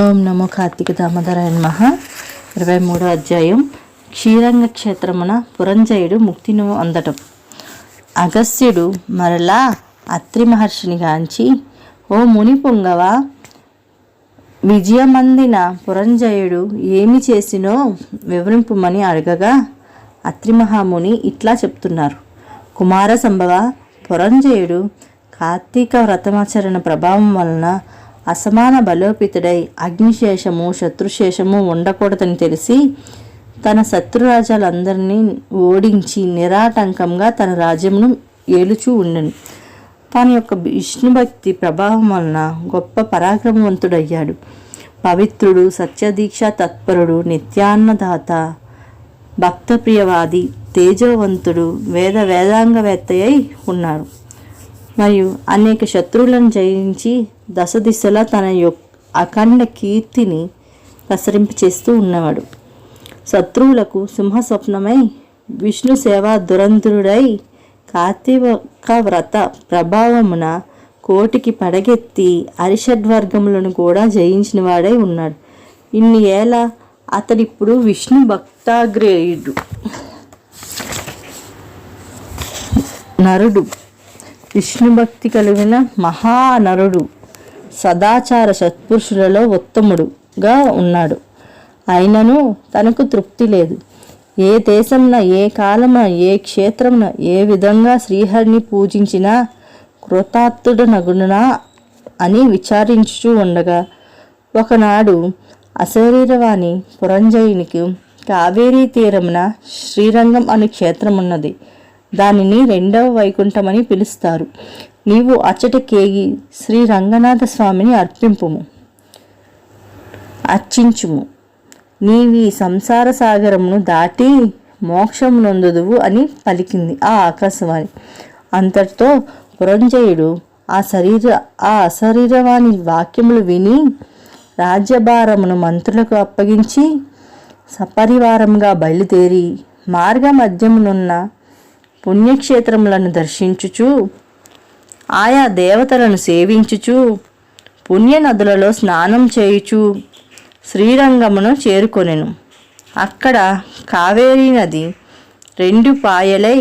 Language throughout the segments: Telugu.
ఓం నమో కార్తీక దామోదరాయ నమః. ఇరవై మూడో అధ్యాయం. క్షీరంగ క్షేత్రమున పురంజయుడు ముక్తిను అందటం. అగస్త్యుడు మరలా అత్రి మహర్షిని గాంచి ఓ ముని పుంగవ విజయమందిన పురంజయుడు ఏమి చేసినో వివరింపుమని అడగగా అత్రి మహాముని ఇట్లా చెప్తున్నారు. కుమార సంభవ పురంజయుడు కార్తీక వ్రతమాచరణ ప్రభావం వలన అసమాన బలోపితుడై అగ్నిశేషము శత్రుశేషము ఉండకూడదని తెలిసి తన శత్రురాజాలందరినీ ఓడించి నిరాటంకంగా తన రాజ్యమును ఏలుచూ ఉండను. తన యొక్క విష్ణుభక్తి ప్రభావం వలన గొప్ప పరాక్రమవంతుడయ్యాడు. పవిత్రుడు సత్యదీక్ష తత్పరుడు నిత్యాన్నదాత భక్తప్రియవాది తేజోవంతుడు వేద వేదాంగవేత్తయ్యి ఉన్నారు మరియు అనేక శత్రువులను జయించి దశ దిశలా తన యొక్క అఖండ కీర్తిని ప్రసరింపచేస్తూ ఉన్నవాడు. శత్రువులకు సింహ స్వప్నమై విష్ణు సేవా దురంధరుడై కార్తీక వ్రత ప్రభావమున కోటికి పడగెత్తి అరిషడ్వర్గములను కూడా జయించిన వాడై ఉన్నాడు. ఇన్ని ఏళ్ళ అతడిప్పుడు విష్ణు భక్తాగ్రేయుడు. నరుడు. విష్ణుభక్తి కలిగిన మహానరుడు సదాచార సత్పురుషులలో ఉత్తముడుగా ఉన్నాడు. అయినను తనకు తృప్తి లేదు. ఏ దేశంన ఏ కాలమున ఏ క్షేత్రమున ఏ విధంగా శ్రీహరిని పూజించినా కృతార్థుడనగునా అని విచారించుచూ ఉండగా ఒకనాడు అశరీరవాణి పురంజయునికి కావేరీ తీరమున శ్రీరంగం అను క్షేత్రమున్నది. దానిని రెండవ వైకుంఠమని పిలుస్తారు. నీవు అచ్చటకేగి శ్రీ రంగనాథ స్వామిని అర్పింపుము. అర్చించుము. నీవి సంసార సాగరమును దాటి మోక్షం నొందుదువు అని పలికింది ఆ ఆకాశవాణి. అంతటితో పురంజయుడు ఆ శరీర ఆ అశరీరవాణి వాక్యములు విని రాజ్యభారమును మంత్రులకు అప్పగించి సపరివారంగా బయలుదేరి మార్గ మధ్యమునున్న పుణ్యక్షేత్రములను దర్శించుచు ఆయా దేవతలను సేవించుచు పుణ్యనదులలో స్నానం చేయుచు శ్రీరంగమును చేరుకొనెను. అక్కడ కావేరీ నది రెండు పాయలై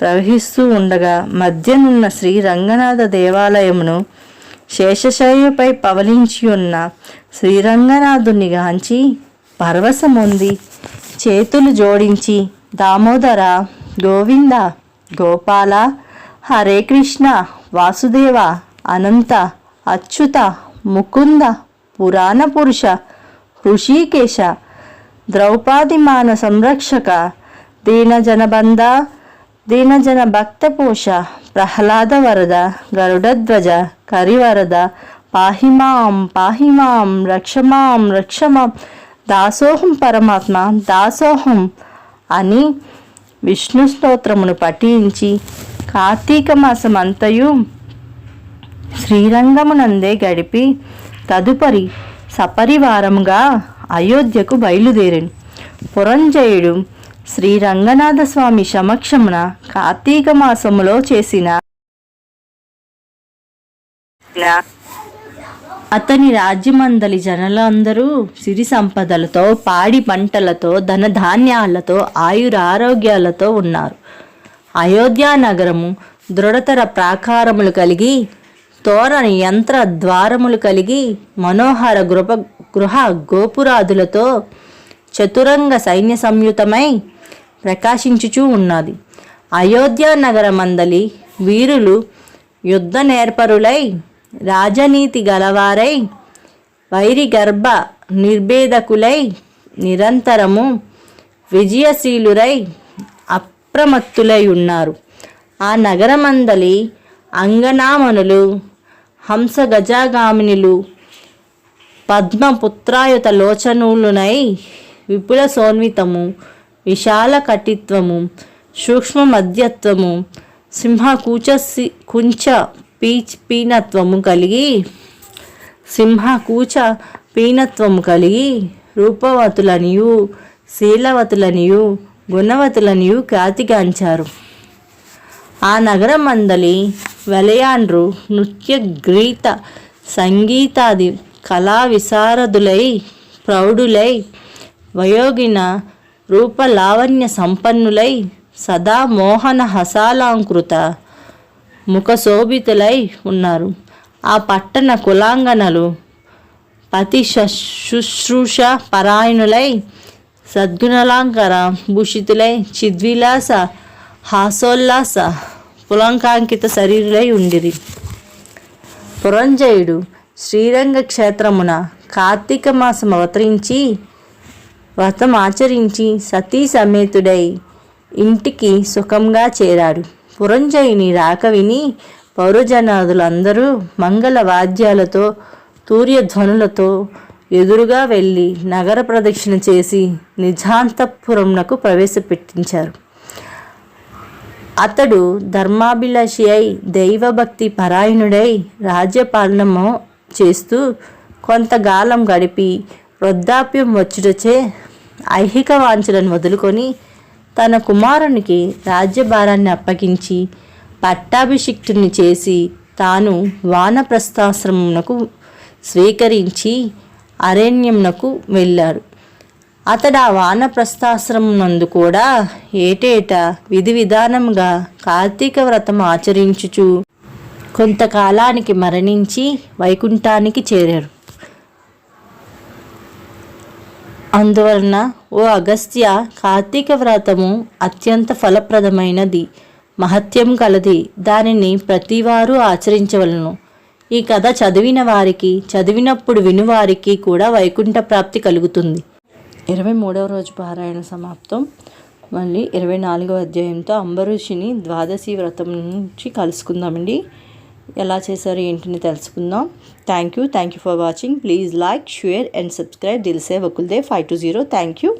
ప్రవహిస్తూ ఉండగా మధ్యనున్న శ్రీ రంగనాథ దేవాలయమును శేషశయ్యపై పవలించి ఉన్న శ్రీరంగనాథుని గాంచి పరవశమొంది చేతులు జోడించి దామోదర గోవింద గోపాల హరే కృష్ణ వాసుదేవ అనంత అచ్యుత ముకుంద పురాణ పురుష ఋషికేశ ద్రౌపది మాన సంరక్షక దీనజనబంధ దీనజన భక్తపోష ప్రహ్లాద వరద గరుడధ్వజ కరివరద పాహిమాం పాహిమాం రక్షమాం రక్షమాం దాసోహం పరమాత్మ దాసోహం అని విష్ణు స్తోత్రమును పఠించి కార్తీక మాసమంతయు అంతయు శ్రీరంగమునందే గడిపి తదుపరి సపరివారముగా అయోధ్యకు బయలుదేరాను. పురంజయుడు శ్రీ రంగనాథ స్వామి సమక్షమున కార్తీక మాసములో చేసిన అతని రాజ్యమందలి జనులందరూ సిరి సంపదలతో పాడి పంటలతో ధనధాన్యాలతో ఆయురారోగ్యాలతో ఉన్నారు. అయోధ్య నగరము దృఢతర ప్రాకారములు కలిగి తోరణ యంత్ర ద్వారములు కలిగి మనోహర గృహ గృహ గోపురాదులతో చతురంగ సైన్య సంయుతమై ప్రకాశించుచూ ఉన్నది. అయోధ్య నగరమందలి వీరులు యుద్ధ నేర్పరులై రాజనీతి గలవారై వైరి గర్భ నిర్భేదకులై నిరంతరము విజయశీలురై అప్రమత్తులై ఉన్నారు. ఆ నగరమందలి అంగనామనులు హంస గజాగామినులు పద్మపుత్రాయుత లోచనులునై విపుల సోన్వితము విశాల కటిత్వము సూక్ష్మ మధ్యత్వము సింహ కూచ కుంచ పీచ్ పీనత్వము కలిగి సింహ కూచ పీనత్వము కలిగి రూపవతులనియు శీలవతులనియు గుణవతులనియు ఖ్యాతిగాంచారు. ఆ నగరం మందలి వెలయాండ్రు నృత్య గీత సంగీతాది కళా విశారదులై ప్రౌఢులై వయోగిన రూపలావణ్య సంపన్నులై సదా మోహన హసాలాంకృత ముఖశోభితులై ఉన్నారు. ఆ పట్టణ కులాంగనలు పతి శుశ్రూష పరాయణులై సద్గుణలాంకర భూషితులై చిద్విలాస హాసోల్లాస పులంకాంకిత శరీరులై ఉండిరి. పురంజయుడు శ్రీరంగ క్షేత్రమున కార్తీక మాసం అవతరించి వ్రతం ఆచరించి సతీ సమేతుడై ఇంటికి సుఖంగా చేరాడు. పురంజయుని రాక విని పౌరజనాదులందరూ మంగళ వాద్యాలతో తూర్యధ్వనులతో ఎదురుగా వెళ్ళి నగర ప్రదక్షిణ చేసి నిజాంతపురంనకు ప్రవేశపెట్టించారు. అతడు ధర్మాభిలాషి అయి దైవభక్తి పరాయణుడై రాజ్యపాలనము చేస్తూ కొంతకాలం గడిపి వృద్ధాప్యం వచ్చుటచే ఐహిక వాంఛలను వదులుకొని తన కుమారునికి రాజ్యభారాన్ని అప్పగించి పట్టాభిషిక్తుని చేసి తాను వానప్రస్థాశ్రమునకు స్వీకరించి అరణ్యమునకు వెళ్ళారు అతడు ఆ వానప్రస్థాశ్రమునందు కూడా ఏటేటా విధి విధానంగా కార్తీక వ్రతం ఆచరించుచు కొంతకాలానికి మరణించి వైకుంఠానికి చేరారు అందువలన ఓ అగస్త్య కార్తీక వ్రతము అత్యంత ఫలప్రదమైనది. మహత్యం కలది. దానిని ప్రతివారు ఆచరించవలను. ఈ కథ చదివిన వారికి చదివినప్పుడు వినువారికి కూడా వైకుంఠ ప్రాప్తి కలుగుతుంది. ఇరవై మూడవ రోజు పారాయణ సమాప్తం. మళ్ళీ ఇరవై నాలుగవ అధ్యాయంతో అంబరీషిని ద్వాదశి వ్రతం నుంచి కలుసుకుందామండి. ఎలా చేశారు ఏంటని తెలుసుకుందాం. Thank you thank you for watching please like share and subscribe Dilse Vakuldev five two zero thank you